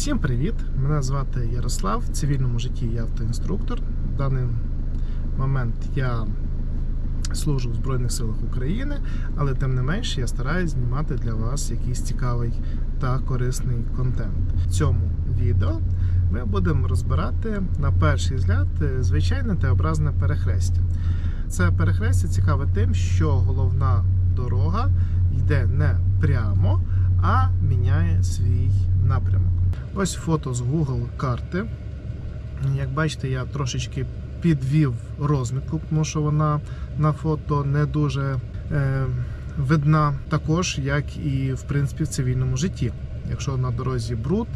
Всім привіт! Мене звати Ярослав. В цивільному житті я автоінструктор. В даний момент я служу в Збройних силах України, але тим не менш я стараюсь знімати для вас якийсь цікавий та корисний контент. В цьому відео ми будемо розбирати на перший взгляд е, звичайне Т-образне перехрестя. Це перехрестя цікаве тим, що головна дорога йде не прямо, а міняє свій напрямок. Ось фото з Google карти. Як бачите, я трошечки підвів розмітку, тому що вона на фото не дуже е, видна, також як і в принципі в цивільному житті. Якщо на дорозі бруд,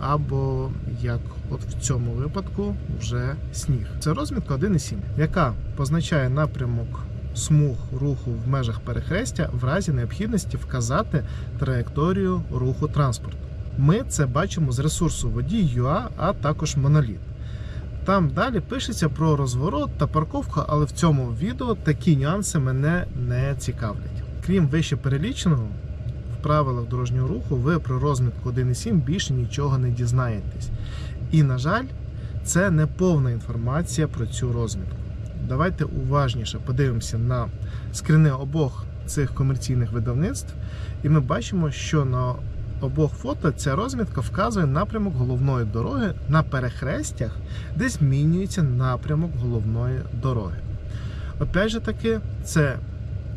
або як от в цьому випадку вже сніг. Це розмітка 1,7, яка позначає напрямок смуг руху в межах перехрестя в разі необхідності вказати траєкторію руху транспорту. Ми це бачимо з ресурсу водій.ua, а також моноліт. Там далі пишеться про розворот та парковку, але в цьому відео такі нюанси мене не цікавлять. Крім вище переліченого, в правилах дорожнього руху ви про розмітку 1.7 більше нічого не дізнаєтесь. І, на жаль, це не повна інформація про цю розмітку. Давайте уважніше подивимося на скрини обох цих комерційних видавництв, і ми бачимо, що на обох фото ця розмітка вказує напрямок головної дороги на перехрестях, де змінюється напрямок головної дороги. Опять же таки, це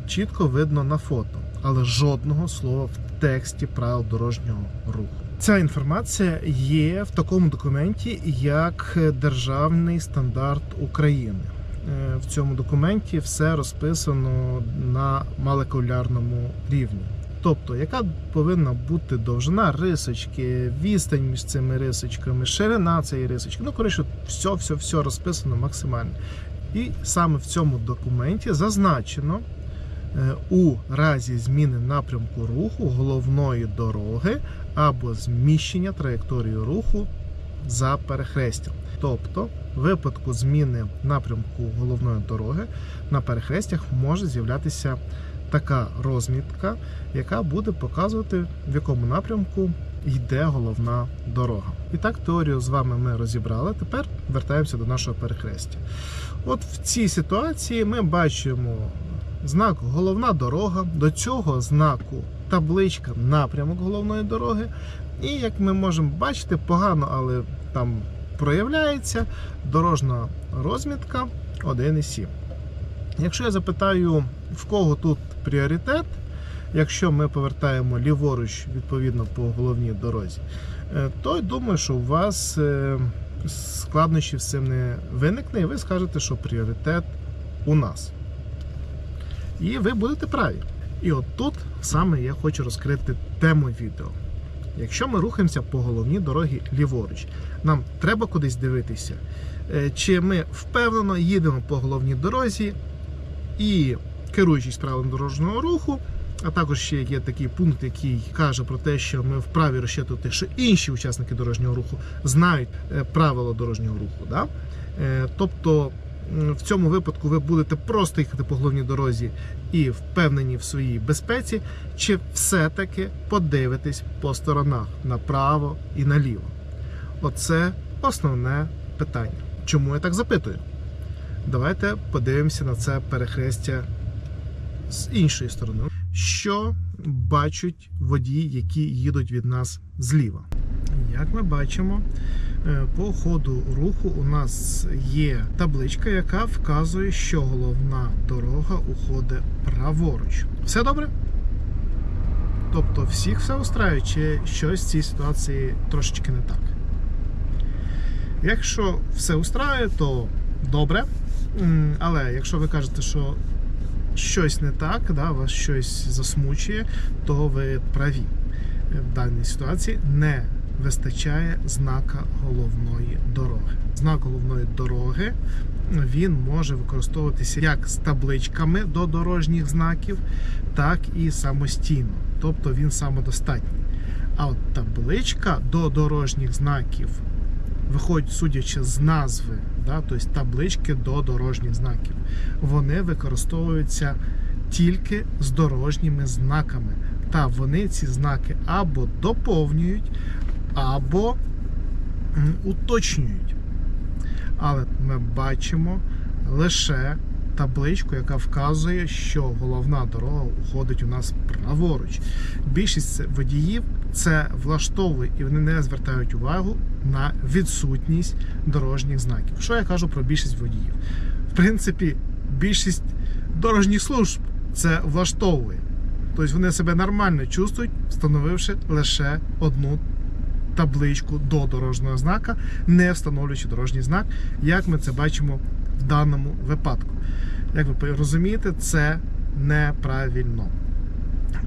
чітко видно на фото, але жодного слова в тексті правил дорожнього руху. Ця інформація є в такому документі, як Державний стандарт України. Е, В цьому документі все розписано на молекулярному рівні. Тобто, яка повинна бути довжина рисочки, відстань між цими рисочками, ширина цієї рисочки. Ну, коротше, все, все, все розписано максимально. І саме в цьому документі зазначено е, у разі зміни напрямку руху головної дороги або зміщення траєкторії руху за перехрестям. Тобто, в випадку зміни напрямку головної дороги на перехрестях може з'являтися така розмітка, яка буде показувати, в якому напрямку йде головна дорога. І так, теорію з вами ми розібрали. Тепер вертаємося до нашого перехрестя. От в цій ситуації ми бачимо знак головна дорога, до цього знаку табличка напрямок головної дороги. І як ми можемо бачити, погано, але там проявляється дорожна розмітка 1,7. Якщо я запитаю, в кого тут пріоритет, якщо ми повертаємо ліворуч відповідно по головній дорозі, е, то думаю, що у вас е, складнощів з цим не виникне, і ви скажете, що пріоритет у нас. І ви будете праві. І от тут саме я хочу розкрити тему відео. Якщо ми рухаємося по головній дорогі ліворуч, нам треба кудись дивитися, е, чи ми впевнено їдемо по головній дорозі і керуючись правилом дорожнього руху, а також ще є такий пункт, який каже про те, що ми вправі розчитувати, що інші учасники дорожнього руху знають е, правила дорожнього руху. Да? Е, Тобто в цьому випадку ви будете просто їхати по головній дорозі і впевнені в своїй безпеці, чи все-таки подивитесь по сторонах направо і наліво. Оце основне питання. Чому я так запитую? Давайте подивимося на це перехрестя з іншої сторони. Що бачать водії, які їдуть від нас зліва? Як ми бачимо, е, по ходу руху у нас є табличка, яка вказує, що головна дорога уходить праворуч. Все добре? Тобто всіх все устраює, чи щось в цій ситуації трошечки не так. Якщо все устраює, то добре. Але якщо ви кажете, що щось не так, да, вас щось засмучує, то ви праві. Е, В даній ситуації не вистачає знака головної дороги. Знак головної дороги він може використовуватися як з табличками до дорожніх знаків, так і самостійно. Тобто він самодостатній. А от табличка до дорожніх знаків виходить, судячи з назви, да, тобто таблички до дорожніх знаків, вони використовуються тільки з дорожніми знаками. Та вони ці знаки або доповнюють, або уточнюють. Але ми бачимо лише табличку, яка вказує, що головна дорога уходить у нас праворуч. Більшість водіїв це влаштовує і вони не звертають увагу на відсутність дорожніх знаків. Що я кажу про більшість водіїв? В принципі, більшість дорожніх служб це влаштовує. Тобто вони себе нормально чувствують, встановивши лише одну табличку до дорожнього знака, не встановлюючи дорожній знак, як ми це бачимо в даному випадку. Як ви розумієте, це неправильно.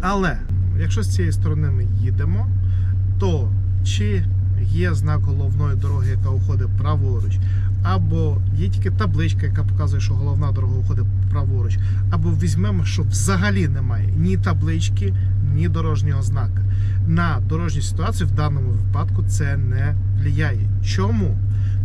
Але якщо з цієї сторони ми їдемо, то чи є знак головної дороги, яка уходить праворуч, або є тільки табличка, яка показує, що головна дорога уходить праворуч, або візьмемо, що взагалі немає ні таблички, ні дорожнього знака. На дорожню ситуацію в даному випадку це не впливає. Чому?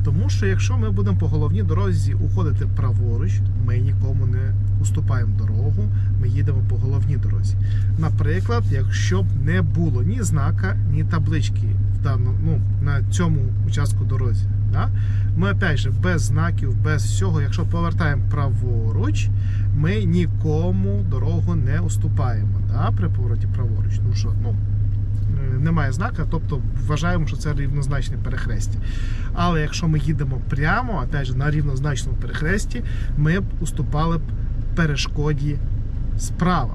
Тому що якщо ми будемо по головній дорозі уходити праворуч, ми нікому не уступаємо дорогу, ми їдемо по головній дорозі. Наприклад, якщо б не було ні знака, ні таблички в даному, ну, на цьому участку дорозі, да? ми опять же без знаків, без всього, якщо повертаємо праворуч, ми нікому дорогу не уступаємо да? при повороті праворуч. Тому що ну, немає знака, тобто вважаємо, що це рівнозначне перехрестя. Але якщо ми їдемо прямо, опять же, на рівнозначному перехресті, ми б уступали б перешкоді справа.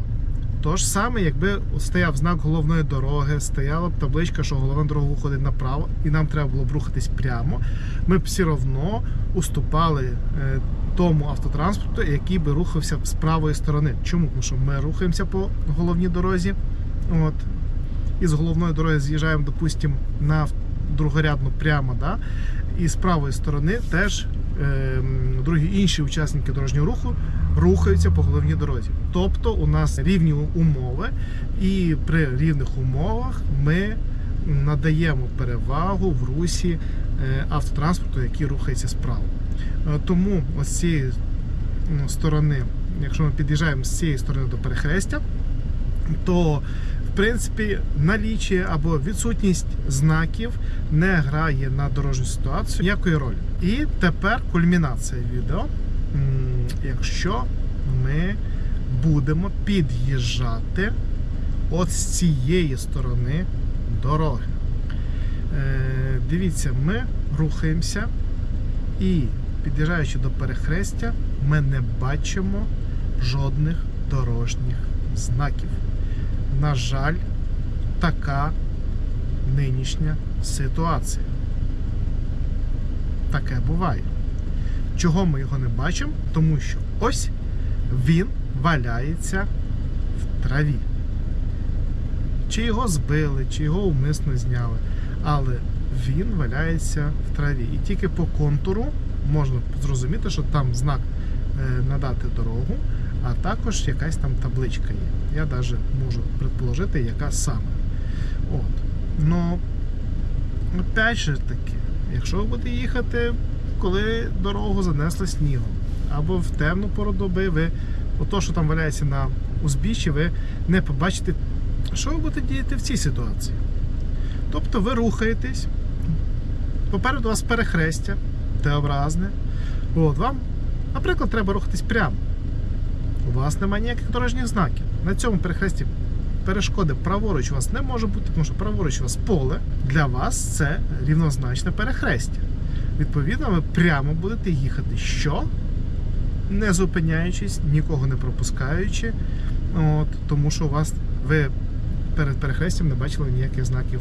То ж саме, якби стояв знак головної дороги, стояла б табличка, що головна дорога виходить направо, і нам треба було б рухатись прямо, ми б все одно уступали е, тому автотранспорту, який би рухався з правої сторони. Чому? Тому що ми рухаємося по головній дорозі. От, і з головної дороги з'їжджаємо, допустимо, на другорядну прямо, да? і з правої сторони теж е, другі інші учасники дорожнього руху рухаються по головній дорозі. Тобто у нас рівні умови, і при рівних умовах ми надаємо перевагу в русі е, автотранспорту, який рухається справа. Е, Тому ось з цієї ну, сторони, якщо ми під'їжджаємо з цієї сторони до перехрестя, то в принципі наліччя або відсутність знаків не грає на дорожню ситуацію ніякої ролі. І тепер кульмінація відео. Якщо ми будемо під'їжджати от з цієї сторони дороги. Е, дивіться, ми рухаємося і під'їжджаючи до перехрестя, ми не бачимо жодних дорожніх знаків. На жаль, така нинішня ситуація. Таке буває. Чого ми його не бачимо? Тому що ось він валяється в траві. Чи його збили, чи його умисно зняли. Але він валяється в траві. І тільки по контуру можна зрозуміти, що там знак е, надати дорогу, а також якась там табличка є. Я навіть можу предположити, яка саме. От. Ну, опять же таки, якщо ви будете їхати, коли дорогу занесло снігом, або в темну пору доби, ви ото, що там валяється на узбіччі, ви не побачите, що ви будете діяти в цій ситуації. Тобто ви рухаєтесь, попереду у вас перехрестя, Т-образне. От вам, наприклад, треба рухатись прямо. У вас немає ніяких дорожніх знаків. На цьому перехресті перешкоди праворуч у вас не може бути, тому що праворуч у вас поле. Для вас це рівнозначне перехрестя. Відповідно, ви прямо будете їхати. Що? Не зупиняючись, нікого не пропускаючи. От, тому що у вас ви перед перехрестям не бачили ніяких знаків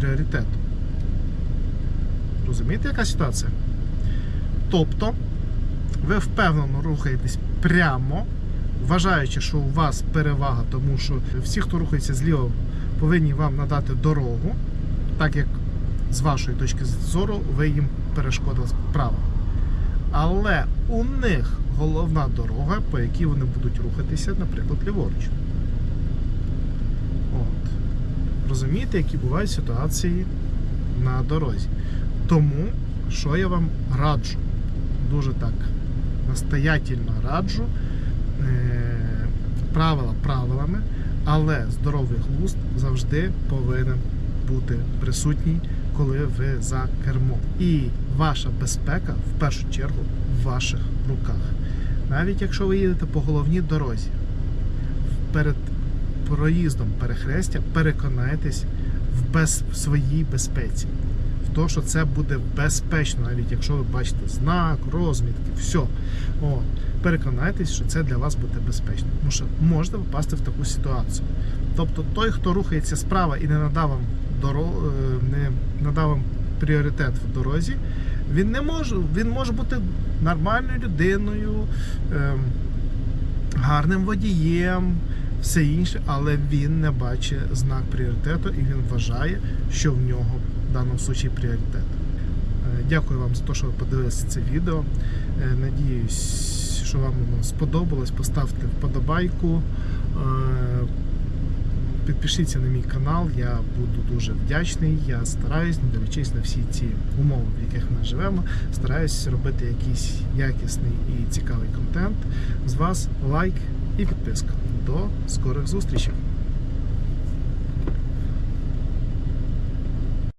пріоритету. Розумієте, яка ситуація? Тобто, ви впевнено рухаєтесь прямо, вважаючи, що у вас перевага, тому що всі, хто рухається зліва, повинні вам надати дорогу, так як з вашої точки зору ви їм перешкодили справа. Але у них головна дорога, по якій вони будуть рухатися, наприклад, ліворуч. От. Розумієте, які бувають ситуації на дорозі. Тому, що я вам раджу, дуже так настоятельно раджу, правила правилами, але здоровий глузд завжди повинен бути присутній, коли ви за кермом. І ваша безпека в першу чергу в ваших руках. Навіть якщо ви їдете по головній дорозі, перед проїздом перехрестя переконайтесь в, без, в своїй безпеці. То, що це буде безпечно, навіть якщо ви бачите знак, розмітки, все. От. Переконайтесь, що це для вас буде безпечно. Тому що можете попасти в таку ситуацію. Тобто той, хто рухається справа і не надав вам, доро... е, не надав вам пріоритет в дорозі, він не може, він може бути нормальною людиною, ем, гарним водієм, все інше, але він не бачить знак пріоритету і він вважає, що в нього в даному случаї пріоритет. Е, Дякую вам за те, що ви подивилися це відео. Е, Надіюсь, що вам воно сподобалось. Поставте вподобайку. Е, Підпишіться на мій канал, я буду дуже вдячний. Я стараюсь, не дивлячись на всі ці умови, в яких ми живемо, стараюсь робити якийсь якісний і цікавий контент. З вас лайк і підписка. До скорих зустрічей!